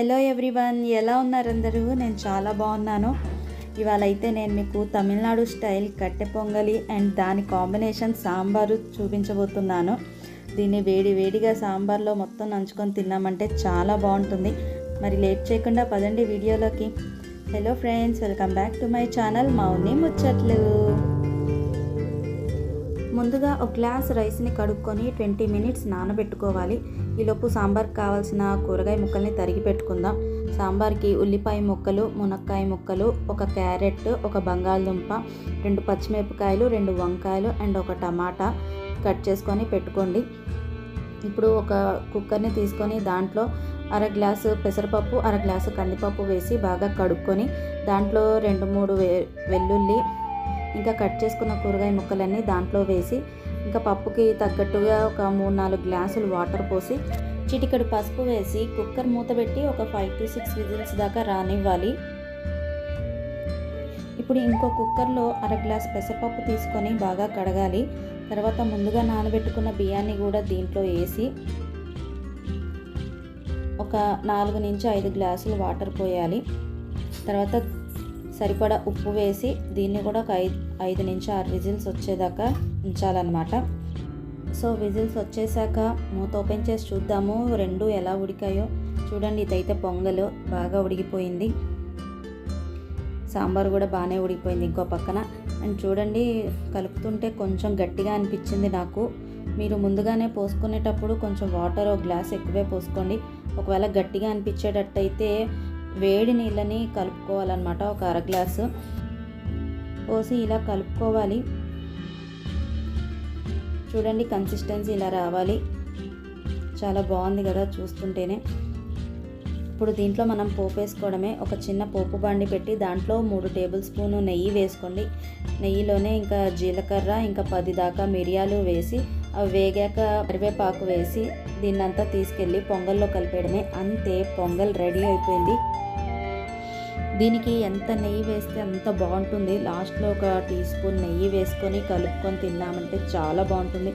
Hello everyone ఎలా ఉన్నారు అందరూ నేను చాలా బాగున్నాను. ఇవాళ అయితే నేను మీకు తమిళనాడు స్టైల్ కట్టె పొంగలి అండ్ దాని కాంబినేషన్ సాంబారు చూపించబోతున్నాను. దీన్ని వేడి వేడిగా సాంబార్లో మొత్తం నంచుకొని తిన్నామంటే చాలా బాగుంటుంది. మరి లేట్ చేయకుండా పదండి వీడియోలోకి. Hello friends welcome back to my channel Mouni Muchchatlu. ముందుగా ఒక గ్లాస్ రైస్ని కడుక్కొని ట్వంటీ మినిట్స్ నానబెట్టుకోవాలి. ఈలోపు సాంబార్కి కావాల్సిన కూరగాయ ముక్కల్ని తరిగి పెట్టుకుందాం. సాంబార్కి ఉల్లిపాయ ముక్కలు మునక్కాయ ముక్కలు ఒక క్యారెట్ ఒక బంగాళదుంప రెండు పచ్చిమిరపకాయలు రెండు వంకాయలు అండ్ ఒక టమాటా కట్ చేసుకొని పెట్టుకోండి. ఇప్పుడు ఒక కుక్కర్ని తీసుకొని దాంట్లో అర గ్లాసు పెసరపప్పు అర గ్లాసు కందిపప్పు వేసి బాగా కడుక్కొని దాంట్లో రెండు మూడు వె వెల్లుల్లి ఇంకా కట్ చేసుకున్న కూరగాయ ముక్కలన్నీ దాంట్లో వేసి ఇంకా పప్పుకి తగ్గట్టుగా ఒక మూడు నాలుగు గ్లాసులు వాటర్ పోసి చిటికెడు పసుపు వేసి కుక్కర్ మూత పెట్టి ఒక ఫైవ్ టు సిక్స్ విజిల్స్ దాకా రానివ్వాలి. ఇప్పుడు ఇంకో కుక్కర్లో అర గ్లాస్ పెసరపప్పు తీసుకొని బాగా కడగాలి. తర్వాత ముందుగా నానబెట్టుకున్న బియ్యాన్ని కూడా దీంట్లో వేసి ఒక నాలుగు నుంచి ఐదు గ్లాసులు వాటర్ పోయాలి. తర్వాత సరిపడా ఉప్పు వేసి దీన్ని కూడా ఒక ఐదు ఐదు నుంచి ఆరు విజిల్స్ వచ్చేదాకా ఉంచాలన్నమాట. సో విజిల్స్ వచ్చేసాక మూత ఓపెన్ చేసి చూద్దాము రెండు ఎలా ఉడికాయో. చూడండి ఇదైతే పొంగలు బాగా ఉడికిపోయింది. సాంబార్ కూడా బాగానే ఉడికిపోయింది ఇంకో పక్కన. అండ్ చూడండి కలుపుతుంటే కొంచెం గట్టిగా అనిపించింది నాకు. మీరు ముందుగానే పోసుకునేటప్పుడు కొంచెం వాటర్ ఒక గ్లాస్ ఎక్కువే పోసుకోండి. ఒకవేళ గట్టిగా అనిపించేటట్టయితే వేడి నీళ్ళని కలుపుకోవాలన్నమాట ఒక అర గ్లాసు. పోసి ఇలా కలుపుకోవాలి. చూడండి కన్సిస్టెన్సీ ఇలా రావాలి. చాలా బాగుంది కదా చూస్తుంటేనే. ఇప్పుడు దీంట్లో మనం పోపు వేసుకోవడమే. ఒక చిన్న పోపు బండి పెట్టి దాంట్లో మూడు టేబుల్ స్పూను నెయ్యి వేసుకోండి. నెయ్యిలోనే ఇంకా జీలకర్ర ఇంకా పది దాకా మిరియాలు వేసి అవి వేగాక కరివేపాకు వేసి దీన్నంతా తీసుకెళ్ళి పొంగల్లో కలిపేయడమే. అంతే పొంగల్ రెడీ అయిపోయింది. దీనికి ఎంత నెయ్యి వేస్తే అంత బాగుంటుంది. లాస్ట్లో ఒక టీ స్పూన్ నెయ్యి వేసుకొని కలుపుకొని తిన్నామంటే చాలా బాగుంటుంది.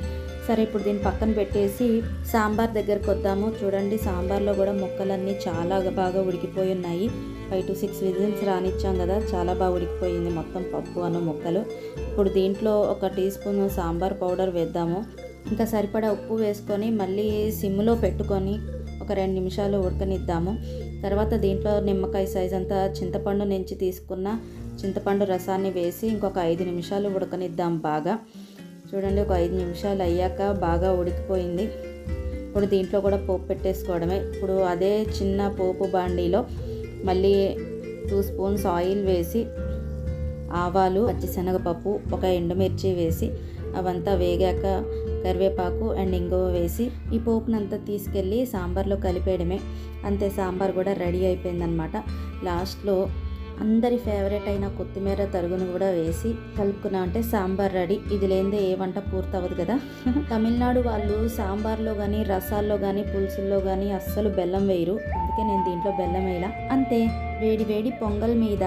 సరే ఇప్పుడు దీన్ని పక్కన పెట్టేసి సాంబార్ దగ్గరకు వద్దాము. చూడండి సాంబార్లో కూడా ముక్కలన్నీ చాలా బాగా ఉడికిపోయి ఉన్నాయి. ఫైవ్ టు సిక్స్ విజిల్స్ రానిచ్చాం కదా చాలా బాగా ఉడికిపోయింది మొత్తం పప్పు అన్న ముక్కలు. ఇప్పుడు దీంట్లో ఒక టీ స్పూన్ సాంబార్ పౌడర్ వేద్దాము. ఇంకా సరిపడా ఉప్పు వేసుకొని మళ్ళీ సిమ్లో పెట్టుకొని ఒక రెండు నిమిషాలు ఉడకనిద్దాము. తర్వాత దీంట్లో నిమ్మకాయ సైజ్ అంతా చింతపండు నుంచి తీసుకున్న చింతపండు రసాన్ని వేసి ఇంకొక ఐదు నిమిషాలు ఉడకనిద్దాం బాగా. చూడండి ఒక ఐదు నిమిషాలు అయ్యాక బాగా ఉడికిపోయింది. ఇప్పుడు దీంట్లో కూడా పోపు పెట్టేసుకోవడమే. ఇప్పుడు అదే చిన్న పోపు బాండీలో మళ్ళీ టూ స్పూన్స్ ఆయిల్ వేసి ఆవాలు పచ్చిశనగపప్పు ఒక ఎండుమిర్చి వేసి అవంతా వేగాక కరివేపాకు అండ్ ఇంగువ వేసి ఈ పోపునంతా తీసుకెళ్ళి సాంబార్లో కలిపేయడమే. అంతే సాంబార్ కూడా రెడీ అయిపోయిందనమాట లాస్ట్లో అందరి ఫేవరెట్ అయిన కొత్తిమీర తరుగును కూడా వేసి కలుపుకున్నామంటే సాంబార్ రెడీ. ఇది లేదే ఏ వంట పూర్తవదు కదా. తమిళనాడు వాళ్ళు సాంబార్లో కానీ రసాల్లో కానీ పులుసుల్లో కానీ అస్సలు బెల్లం వేయరు. అందుకే నేను దీంట్లో బెల్లం వేయలా. అంతే వేడి వేడి పొంగల్ మీద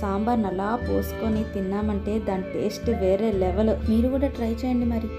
సాంబార్ అలా పోసుకొని తిన్నామంటే దాని టేస్ట్ వేరే లెవెల్. మీరు కూడా ట్రై చేయండి మరి.